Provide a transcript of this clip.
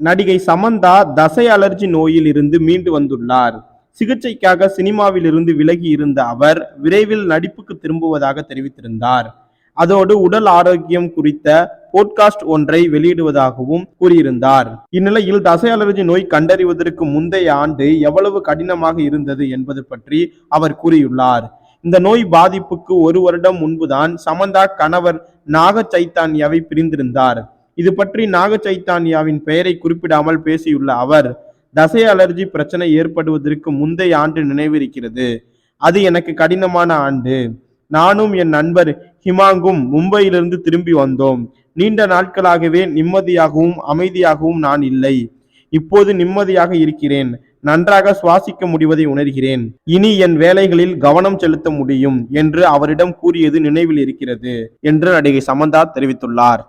நடிகை சமந்தா தசை அலர்ஜி நோயில் இருந்து மீண்டு வந்துள்ளார். சிகிச்சைக்காக சினிமாவில் இருந்து விலகி இருந்த அவர் விரைவில் நடிப்புக்கு திரும்புவதாக தெரிவித்திருந்தார். அதோடு உடல் ஆரோக்கியம் குறித்த போட்காஸ்ட் ஒன்றை வெளியிடுவதாகவும் கூறியிருந்தார். இந்நிலையில் தசை அலர்ஜி நோய் கண்டறிவதற்கு முந்தைய ஆண்டு எவ்வளவு கடினமாக இருந்தது என்பது பற்றி அவர் கூறியுள்ளார். இந்த நோய் பாதிப்புக்கு ஒரு வருடம் முன்புதான் சமந்தா கணவர் நாக சைத்தான்யாவை பிரிந்திருந்தார். இது பற்றி நாக சைத்தான்யாவின் பெயரை குறிப்பிடாமல் பேசியுள்ள அவர் தசை அலர்ஜி பிரச்சனை ஏற்படுவதற்கு முந்தைய ஆண்டு நினைவிருக்கிறது. அது எனக்கு கடினமான ஆண்டு. நானும் என் நண்பர் ஹிமாங்கும் மும்பையிலிருந்து திரும்பி வந்தோம். நீண்ட நாட்களாகவே நிம்மதியாகவும் அமைதியாகவும் நான் இல்லை. இப்போது நிம்மதியாக இருக்கிறேன். நன்றாக சுவாசிக்க முடிவதை உணர்கிறேன். இனி என் வேலைகளில் கவனம் செலுத்த முடியும் என்று அவரிடம் கூறியது நினைவில் இருக்கிறது என்று நடிகை சமந்தா தெரிவித்துள்ளார்.